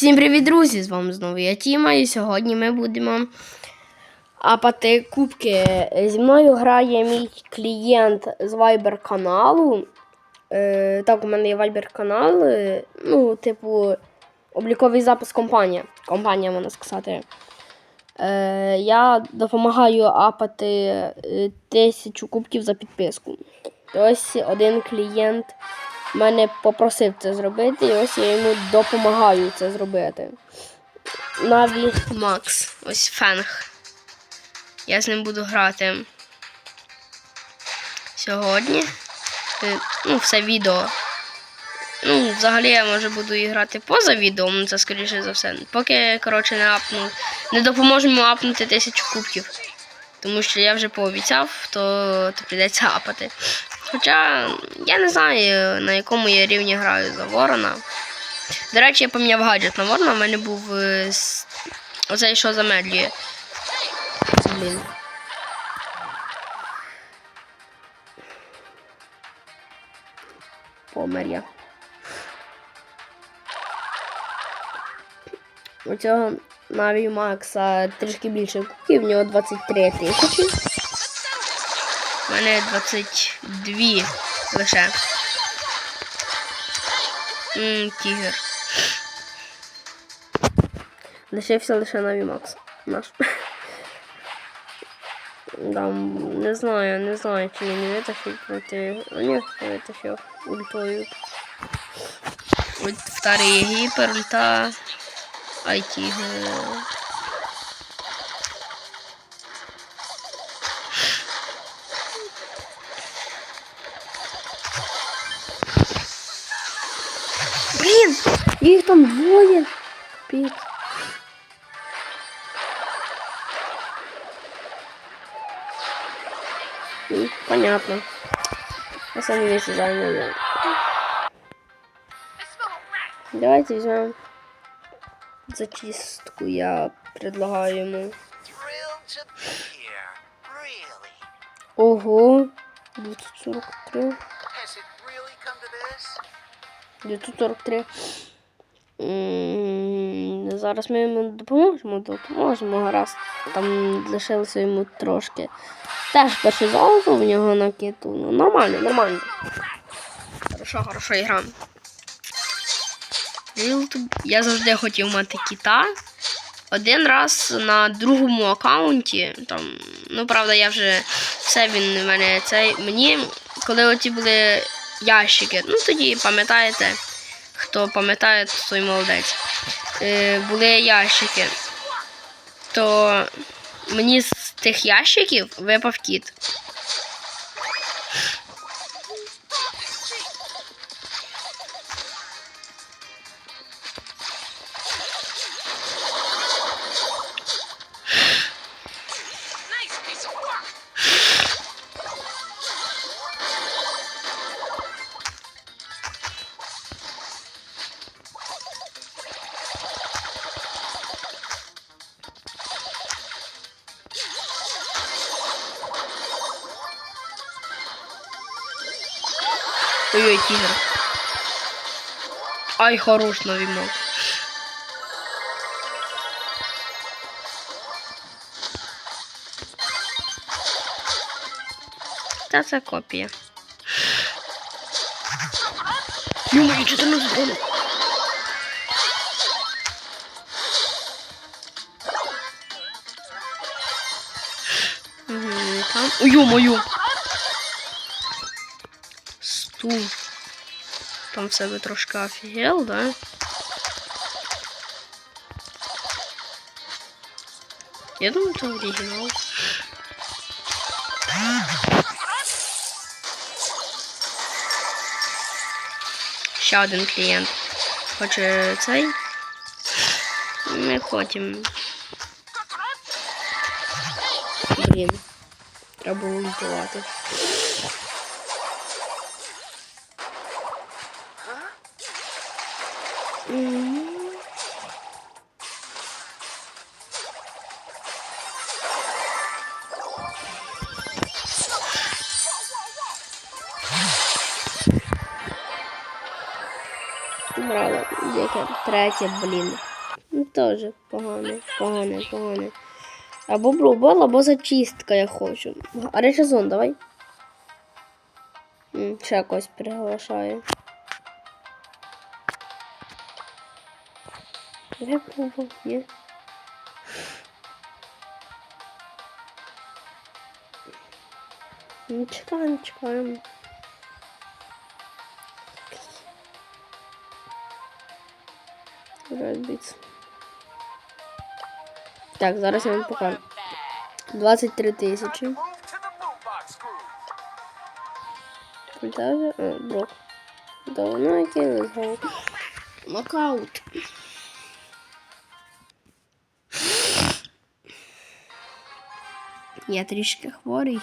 Всім привіт, друзі! З вами знову я Тіма, і сьогодні ми будемо апати кубки. Зі мною грає мій клієнт з Viber каналу. Е, так, у мене є Viber канал. е, ну, типу, обліковий запис компанія. Компанія, можна сказати. Е, я допомагаю апати е, тисячу кубків за підписку. Ось один клієнт мене попросив це зробити, і ось я йому допомагаю це зробити. Наві Макс. Ось фенг. Я з ним буду грати сьогодні. Е, Ну, все відео. Ну, взагалі я може буду і грати поза відео, ну це скоріше за все. Поки, коротше, не апну. Не допоможемо апнути тисячу кубків. Тому що я вже пообіцяв, то, то прийдеться апати. Хоча я не знаю, на якому я рівні граю за Ворона. До речі, я поміняв гаджет на Ворона, в мене був е, оцей, що замедлює. Блін. Помер я. У цього Наві Макса трішки більше кубків, в нього 23 тисячі. У мене 22 лише. Ммм, тігр. Лишився лише Наві Макс. Наш. Да, не знаю, не знаю, чи мені витащить проти. А ні, витащив ультою. Ось вторий гіпер, ульта. Ай Їх там двоє. Піт. Понятно. Я сам весь займу. Ну. Давайте візьмемо зачистку, я предлагаю йому. Ого, 243. 943. Зараз ми йому допоможемо, допоможемо гаразд. Там лишилося йому трошки. Теж перше золото в нього на киту. Ну, нормально, нормально. Хорошо, хорошо гра. Я завжди хотів мати кіта. Один раз на другому аккаунті, там, ну правда, я вже все він мене цей. Мені, коли оті були ящики, ну тоді пам'ятаєте, хто пам'ятає, той молодець. Е, були ящики, то мені з тих ящиків випав кіт. Ой-ой, тигр. Ай, хорош новий мод. Та це копія. Йо-моє, 14 голів. Мгм, Там. Ой, ё-моё. Стул. Там в себе трошки офігел, да? Я думаю, це оригінал. Ще один клієнт. Хоче цей. Ми хочемо. Блін. Треба було ультувати. Брала, яке третє, блін. Ну, теж погано, погано, погано. Або бробол, або зачистка я хочу. А речезон, давай. Ще якось приглашаю. Я пробував, ні. Ну, чекаємо, чекаємо. Редбіц. Так, зараз я вам покажу. 23 тисячі. Groove. Фультажа, а, брок. Да, ну окей, let's. Нокаут. Я трішки хворий.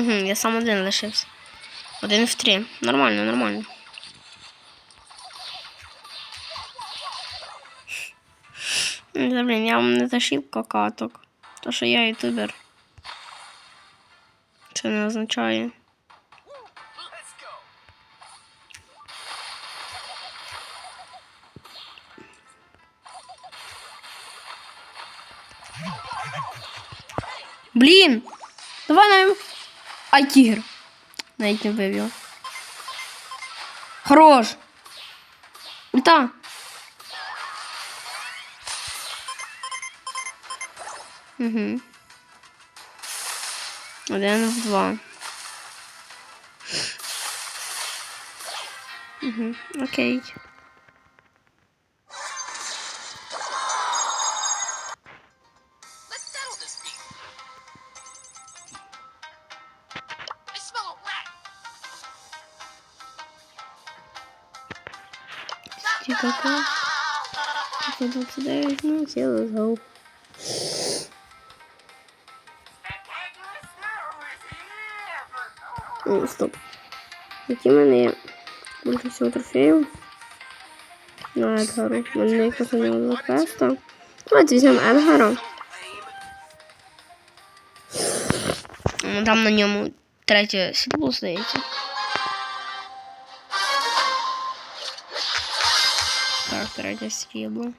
Угу, я сам один лишився. Один в три. Нормально, нормально. Да, блін, я вам не зашив какаток. То, що я ютубер. Це не означає. Блін! Давай нам. Ай, тігр. Навіть не вбив. Хорош! Ульта! Угу. Один в два. Угу. Окей. 29, ну, все, let's go. О, стоп. Які в мене є більше всього трофеїв? На Едгару. У у нього квеста. Давайте візьмемо Едгара. Ну, Там на ньому третє сідло, здається. Так, третє срібло.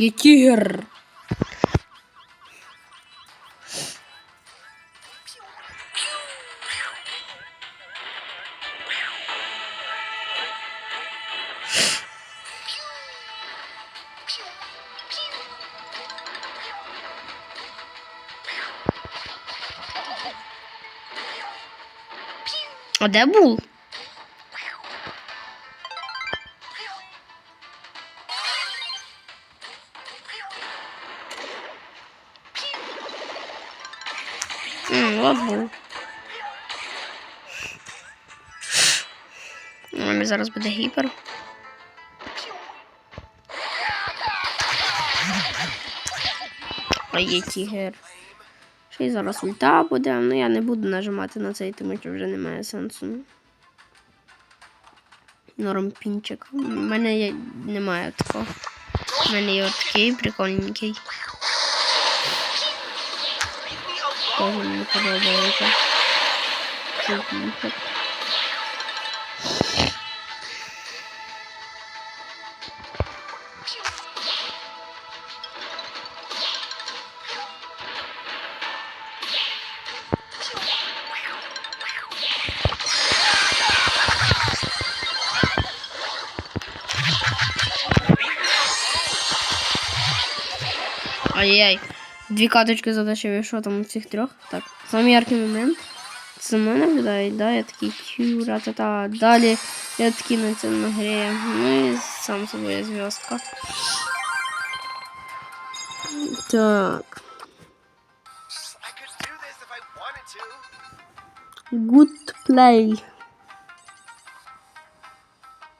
Є тігр. А де був? М, от був. У мене зараз буде гіпер. А є тігер. Ще й зараз ульта буде, ну я не буду нажимати на цей, тому що вже немає сенсу. Норм пінчик. У мене є... немає такого. У мене є такий прикольненький. Benim bu kadar olacak. Çok büyük. Ay. Дві каточки затащив, і що там у цих трьох? Так, самий яркий момент. Це мене наблюдають, да? Я такий тю, ра-та-та. Далі я такий на цьому нагрію. Ну і сам собою зв'язка. Так. I could do this if I wanted to. Good play.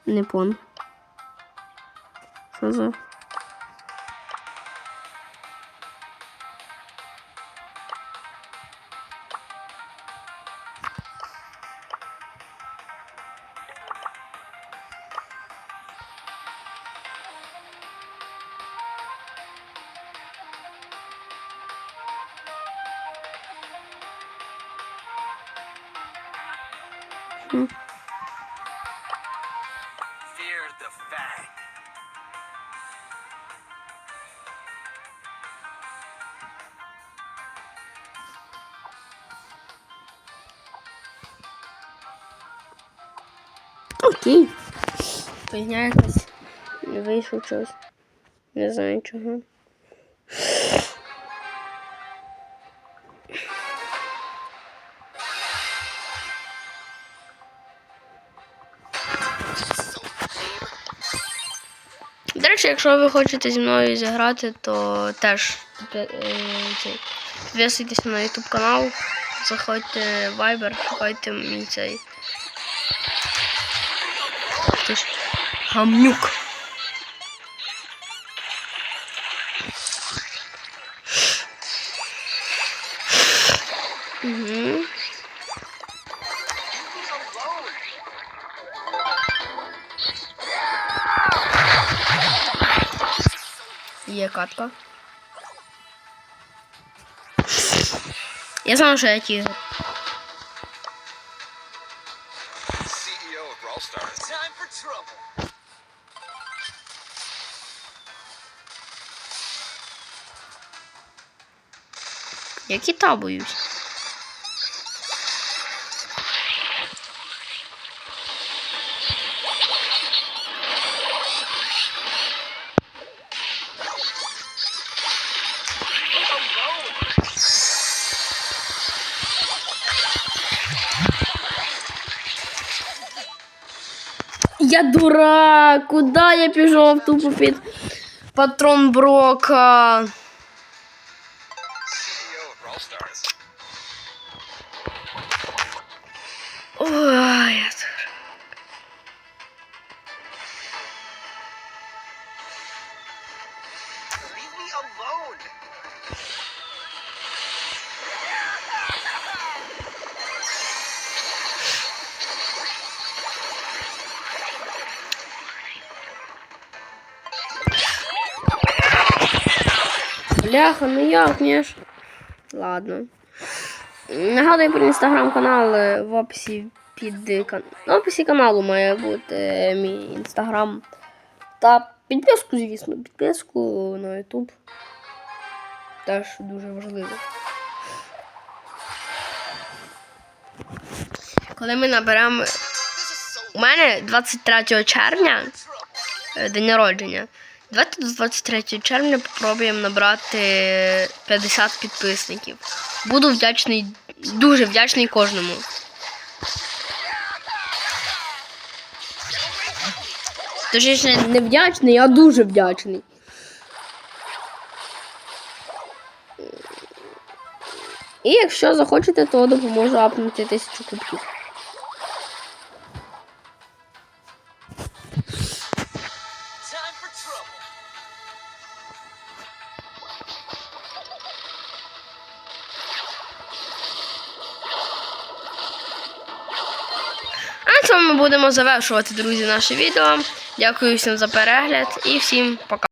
Не пон. Що за? Fear the fang. Окей. Фігня якась. Не вийшов щось. Не знаю чого. Якщо ви хочете зі мною зіграти, то теж е, підписуйтесь на YouTube канал, заходьте в Viber, шукайте мій цей. Гамнюк. Угу. Катка. Я знаю, що я trouble. Я кита боюсь. Я дурак! Куда я пішов тупо під патрон Брока? Бляха, ну як мені ж. Ладно. Нагадую про інстаграм-канал е, в описі під е. В описі каналу має бути е, мій інстаграм. Та підписку, звісно, підписку на Ютуб. Теж дуже важливо. Коли ми наберемо. У мене 23 червня день народження. Давайте до 23 червня спробуємо набрати 50 підписників. Буду вдячний, дуже вдячний кожному. Точніше, не вдячний, а дуже вдячний. І якщо захочете, то допоможу апнути тисячу кубків. Будемо завершувати, друзі, наше відео. Дякую всім за перегляд і всім пока.